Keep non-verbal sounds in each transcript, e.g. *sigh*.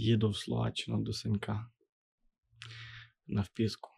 Їду в Словаччину до синка На впіску.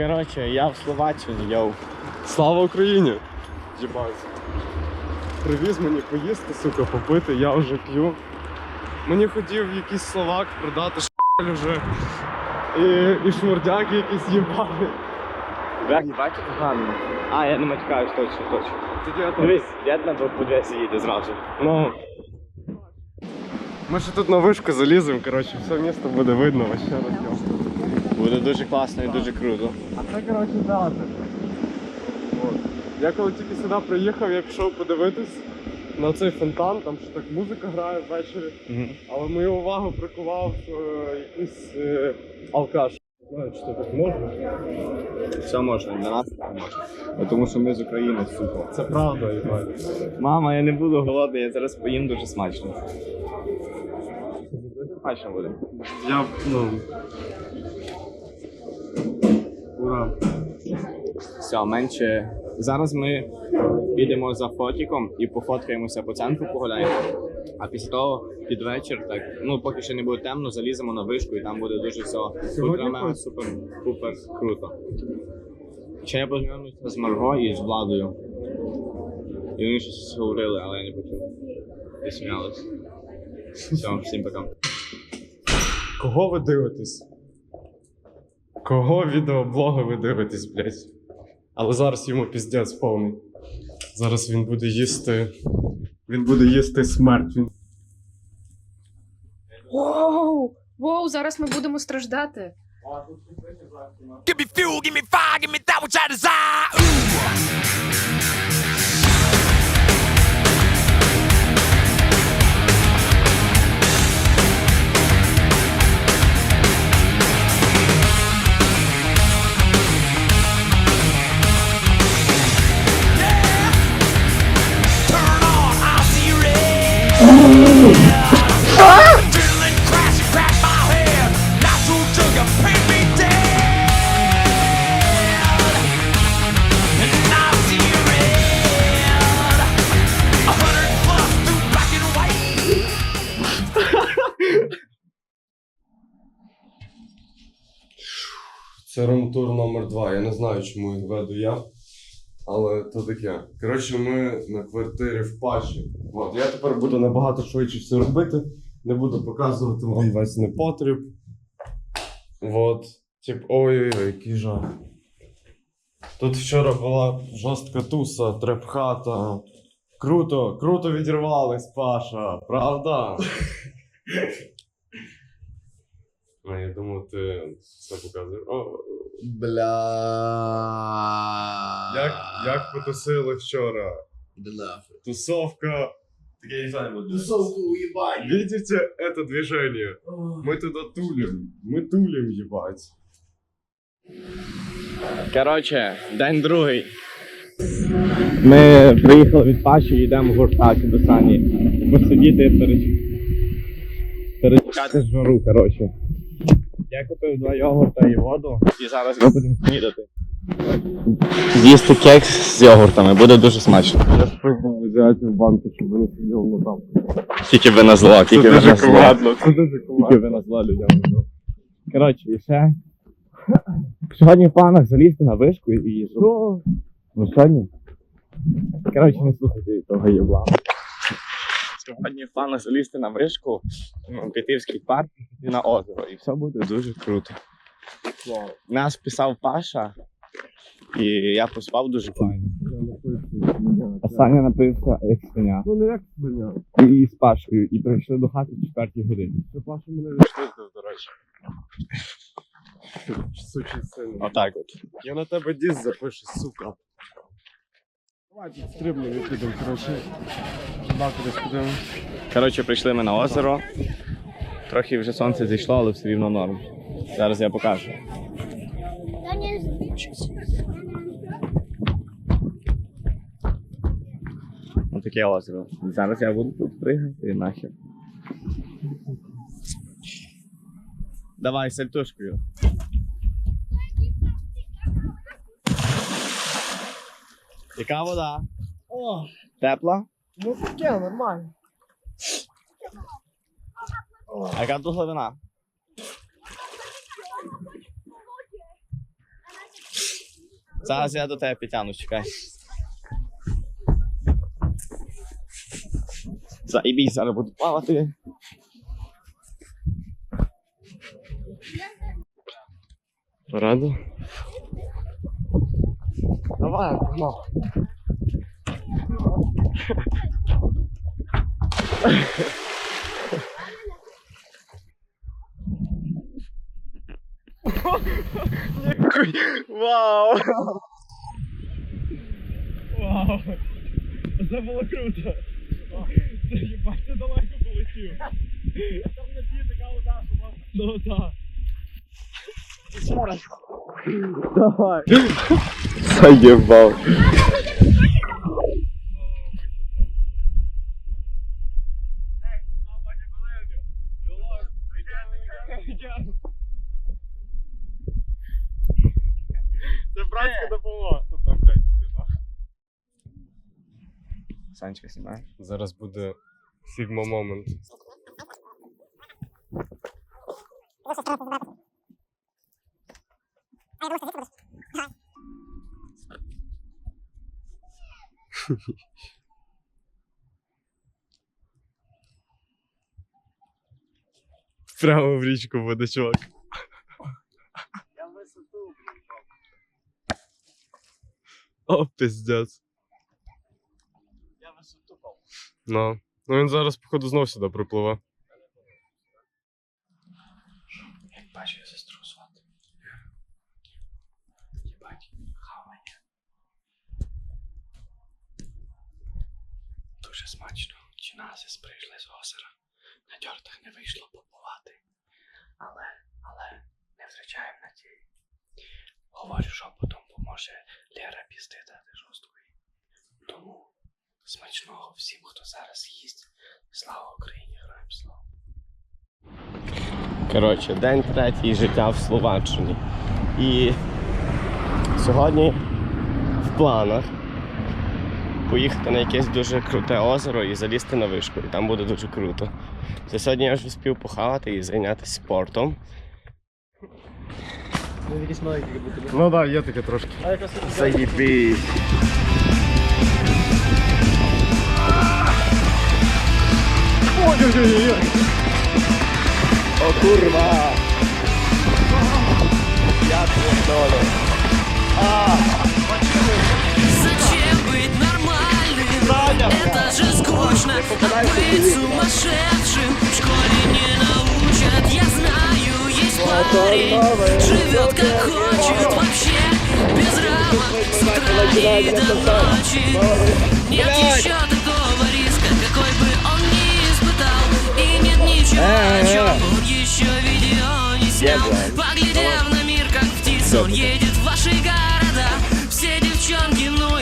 Коротше, я в Словаччині, йоу. Слава Україні! Єбать. Привіз мені поїсти, сука, попити, я вже п'ю. Мені хотів якийсь словак продати шаль вже. І, і шмурдяки якісь їбали. Бачите гарно? А, я не матюкаюсь, точно, точно. Дивись, дід на двох їде зразу. Ну. Ми ще тут на вишку заліземо, коротше, все місто буде видно, вообще розйом. Буде дуже класно і дуже круто. А це, коротше, театр. От. Я коли тільки сюди приїхав, я пішов подивитись на цей фонтан, там що так музика грає ввечері. Але мою увагу прикував е, якийсь е, алкаш. Знаю, що так можна. Все можна, для нас не можна. Бо Тому що ми з України, сука. Це правда, Іван. Мама, я не буду голодний, я зараз поїм дуже смачно. Смачно буде. Я, ну. Ура. Все, менше. Зараз ми підемо за фотіком і пофоткаємося по центру, погуляємо. А після того під вечір, так, ну поки ще не буде темно, заліземо на вишку і там буде дуже все мега хоч? супер круто. Ще я познайомився з Марго і з Владою. І вони щось говорили, але я не почув. І сміялись. Все, всім пока. Кого ви дивитесь? Кого відеоблоги ви дивитесь, блядь? Але зараз йому піздець повний. Зараз він буде їсти. Він буде їсти смерть. Він... Воу! Воу, зараз ми будемо страждати. Give me fuel, give me fire, give me that which I desire. Ooh. Румтур номер 2 Я не знаю, чому їх веду я. Але то таке. Коротше, ми на квартирі в Паші. От, я тепер буду набагато швидше все робити. Не буду показувати вам весь непотріб. От. Тип, ой-ой-ой, який жах. Тут вчора була жорстка туса, треп-хата. Круто, круто відірвались, Паша, правда? А, *laughs* я думав, ти це показуєш. О, Бля. Як, як потусили вчора? Тусовка. Тусовку уебать. Видите это движение? Мы туда тулим. Мы тулим, ебать. Коротше, день другий. Ми приїхали від Паші і йдемо гуртати до Сані. Посидіти переч... перечекати жару, коротше. Я купив два йогурта і воду. І зараз ми будемо снідати. З'їсти кекс з йогуртами, буде дуже смачно. Я спробував взяти в банки, щоб вони сиділи на там. Тільки ви на зло, тільки ви дуже на зло. це дуже Тільки ви на зло людям. Коротше, і ще. Сьогодні в планах залізти на вишку і. Що? Ну сьогодні. Коротше, не слухайте того єбла. Сьогодні в залізти на вишку, ну, піти в скейт-парк і на озеро. І все буде дуже круто. Нас писав Паша, і я поспав дуже файно. А Саня напився як свиня. Ну не як мене. І з Пашою, і прийшли до хати в четвертій годині. Це Паша мене відштовхнув, до речі. Сучий син. Отак от. Я на тебе діс запишу, сука. Коротше, прийшли ми на озеро. Трохи вже сонце зійшло, але все рівно норм. Зараз я покажу. Ось таке озеро. Зараз я буду тут пригати нахер. Давай сальтушкою. Яка вода? О, Тепла? ну таке, нормально. А яка тут глибина? Зараз я до тебе підтягну, чекай. Заїбій, зараз буду плавати. Рада? Давай, погнал. Вау! Вау! Це було круто! Це їбать, ти далеко полетів. Там на ті така можна. Ну так. Давай. Це братська допомога. Санечка знімає. Зараз буде фігма момент. Прямо *laughs* в річку буде, чувак. О, пиздец. Ну. Ну він зараз, походу, знов сюди припливе. Бачу, я Назис прийшли з озера. На дьортах не вийшло побувати. Але, але не втрачаємо надії. Говорю шепотом, бо може Лера пізди дати жорсткої. Тому смачного всім, хто зараз їсть. Слава Україні, героям слава! Коротше, день третій життя в Словаччині. І сьогодні в планах поїхати на якесь дуже круте озеро і залізти на вишку. І там буде дуже круто. За сьогодні я вже встиг похавати і зайнятися спортом. Він якийсь маленький, як. Ну так, да, є таке трошки. А якраз тут Ой-ой-ой-ой. О курва. Я твой Зачем быть нормальным? Это же скучно А быть сумасшедшим. В школе не научат Я знаю, есть парень. Живет как хочет Вообще без рамок. С утра и до ночи. Нет еще такого риска Какой бы он ни испытал. И нет ничего, о чем он еще видео не снял. Поглядев на мир как птица Он едет в ваши города. Все девчонки, ну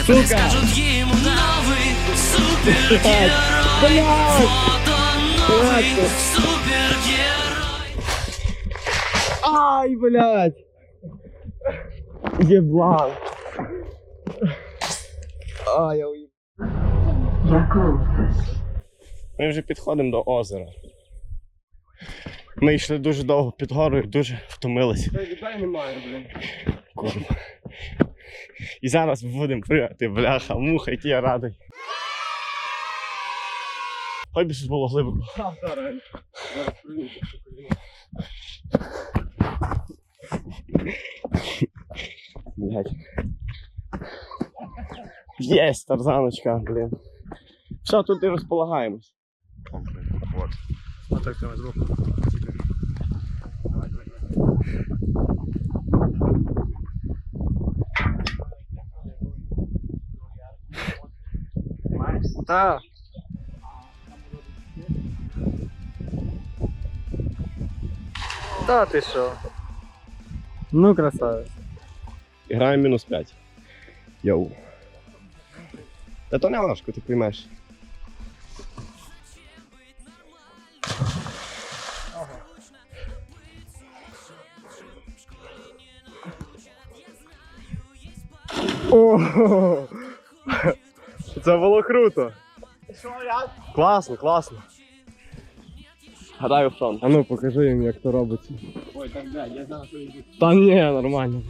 и парни Некоторые скажут ему новый супергерой Вот он новый супергерой Ай, блядь! Єблан. Ай, я уїб. Ми вже підходимо до озера. Ми йшли дуже довго під горою, дуже втомилися. людей немає, блін. Курва. І зараз будемо пригати, бляха, муха, який я радий. Хоч би щось було глибоко. Блять. Єсть, тарзаночка, блін. Все, тут і розполагаємось. Отак тебе зробив. Та. Та ти що? Ну, красавець. Граємо мінус 5. Йоу. Та то не важко, ти поймеш. О, Це було круто. Класно, класно. Гадаю, фронт. А ну покажи їм, як то робиться. Ой, так да, я знав, що він буде. Та ні, нормально.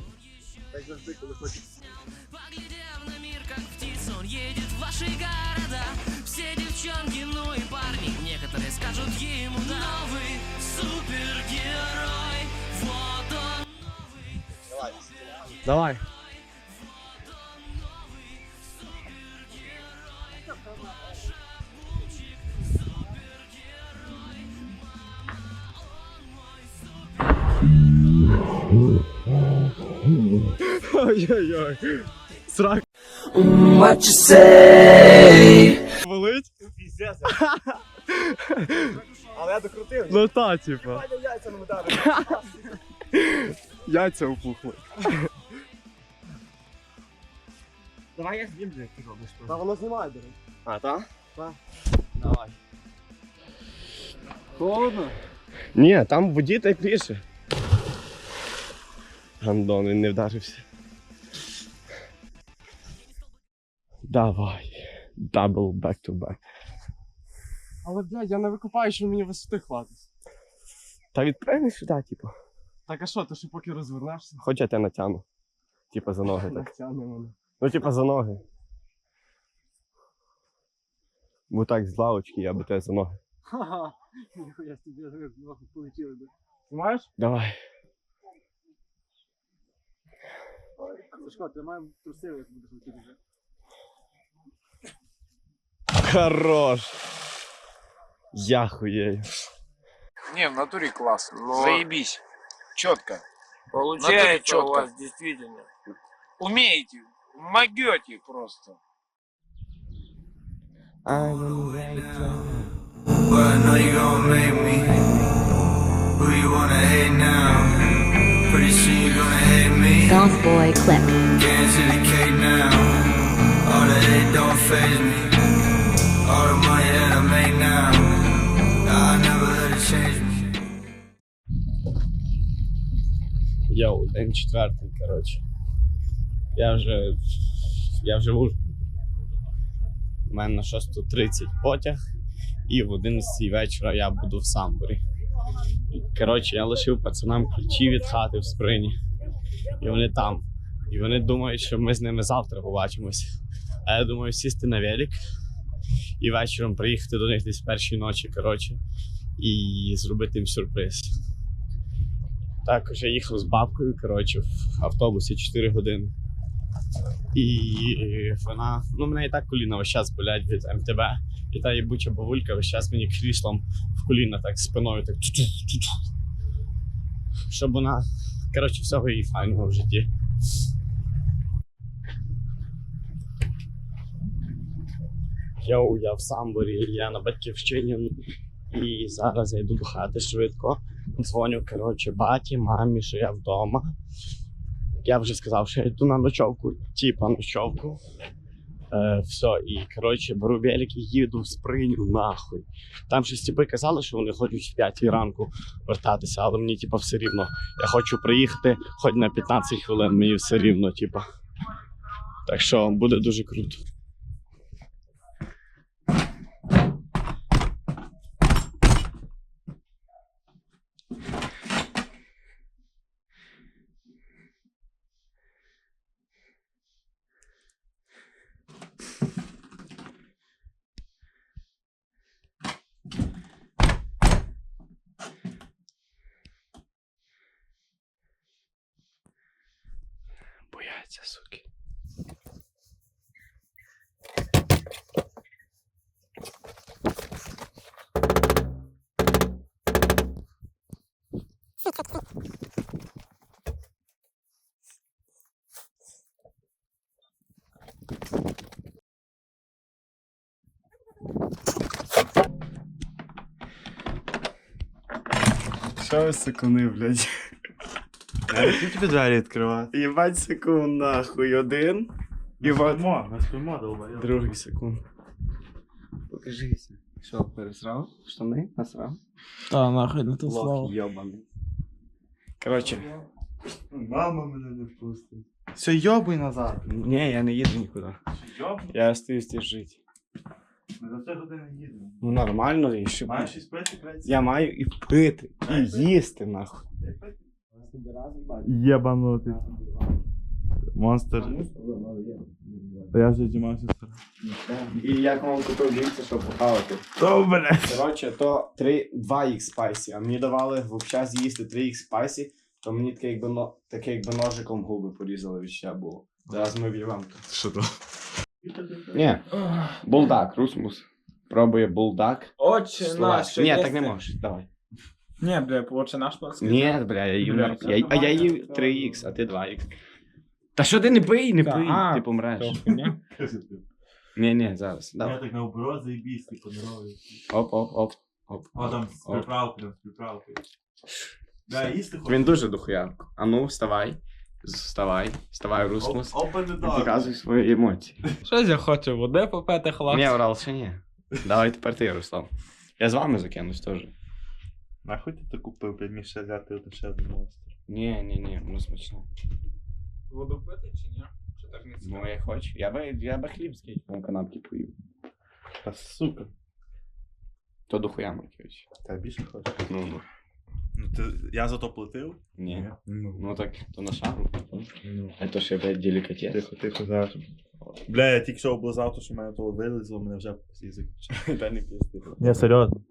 Поглядев на мир, как птица, Ой-ой-ой. Срак. What you say? Болить? Але я докрутив. Ну та, типа. Яйця Яйця опухли. Давай я знімлю, як ти робиш. Та воно знімає, до речі. А, так? Давай. Холодно? Ні, там в воді тепліше. Гандон, він не вдарився. Давай. Double back to back. Але, блядь, я не викупаю, що мені висоти хватить. Та відпрягни сюди, типу. Так а що, ти ще поки розвернешся? Хоч я тебе натягну. Типа за ноги так. Натягне мене. Ну, типа за ноги. Бо так з лавочки я би тебе за ноги. Ха-ха. Ніхуя собі нахуй полетіли би. Знімаєш? Давай. Сашко, тримай труси, як будеш летіти вже. Хорош. Я хуєю. Не, в натуре класс. Но- Заебись. Четко. Получается чётко. у вас действительно. Умеете. Могете просто. But I know you gon' make me Who you wanna hate now Pretty soon you gonna hate Golf Boy Clip. Into the cake now All the hate don't phase me All the money that I make now I never let it change me Йоу, день четвертий, коротше. Я вже. Я вже в Ужгороді. У мене на 6.30 потяг, і в 11 вечора я буду в Самборі. І, Коротше, я лишив пацанам ключі від хати в сприні. І вони там. І вони думають, що ми з ними завтра побачимось. А я думаю, сісти на велик і вечором приїхати до них десь першій ночі, коротше, і зробити їм сюрприз. Також я їхав з бабкою, коротше, в автобусі 4 години. І вона, ну мене і так коліна весь час болять від МТБ. І та їбуча бабулька весь час мені кріслом в коліна так спиною так. Щоб вона, коротше, всього і файного в житті. Йоу, я в самборі, я на батьківщині. І зараз я йду до хати швидко. Дзвоню, коротше, баті, мамі, що я вдома. Я вже сказав, що я йду на ночовку, типа ночовку. Е, все, і коротше, беру велик і їду в сприню нахуй. Там ще типи казали, що вони хочуть в 5 ранку вертатися, але мені, типа, все рівно. Я хочу приїхати хоч на 15 хвилин, мені все рівно, типу. Так що буде дуже круто. Бояться, суки. Що ви блядь? Які тобі двері відкривати? Єбать секунд нахуй один. І от Спимо, ми спимо, долбайо. другий секунд. Покажися. Що, пересрав? Штани? Насрав? Та нахуй не то Лох йобаний. Коротше, Мама мене не пустить. Все, йобуй назад. ні, я не їду нікуди. Йоп, Я остаюсь тут жити. ми за це години їдемо. Ну нормально, і що. Маєш щось пити, блядь? Я маю і пити, і їсти, нахуй. Єбанутий. Монстр. Я вже дімався. І як вам купив вінці, щоб похавати. То, блядь. Коротше, то 3, 2 х спайсі, а мені давали взагалі з'їсти 3 х спайсі, то мені таке якби, но, таке якби ножиком губи порізали відчуття було. Зараз ми в'їбемо. Що то? Ні, булдак, русмус. Пробує булдак. Отче наш. Словацький. Ні, так не можеш, давай. Ні, бля, отче наш пацан. Ні, бля, я їв, Бля, я, а я їв 3х, а ти 2х. Та що ти не пий, не Та, пий, а, ти помреш. Ні? Ні, ні, зараз. Я Давай. так наоборот заїбісь, типу, здоровий. Оп, оп, оп. оп. О, там з оп. приправкою, з приправкою. Да, їсти хочеш? Він дуже духоярко. А ну, вставай. Вставай, вставай, І показуй свої емоції. Щось я хочу води попити, хлопці. Ні, Орал, ще ні. Давай тепер ти, Ярослав. Я з вами закинусь теж. Нахуй ти так купив, блядь, міг ще взяти ще один монстр. Ні, ні, ні, воно смачно. Воду пити чи ні? Чи так не Ну, я хочу. Я би, я би хліб з кейком канапки поїв. Та сука. То дохуя Маркевич. Та більше хочеш. Ну, ну. Ну, ти, я за то платив? Ні. Ну. Ну так, то на шару. Ну. А то ще блядь, делікатес. Тихо, тихо, зараз. Бля, я тільки що облизав, то що мене того вилізло, мене вже язик. *laughs* Та не пізди. Ні, серйозно.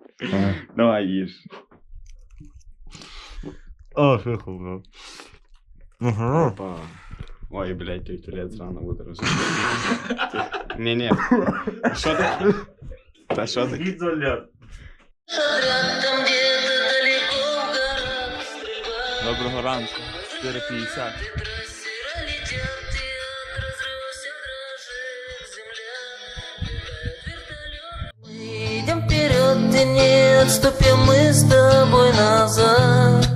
Давай їж. О, тихо, бро. Ага. Опа. Ой, блядь, той туалет зрано буде розуміти. Ні, ні. Що ти? Та що ти? Гідзоляр. Там где-то далеко в горах стрельба Доброго ранку. 4.50. Трассера летят, и от разрыва вся дрожит земля Летают вертолеты Мы идем вперед и не отступим мы с тобой назад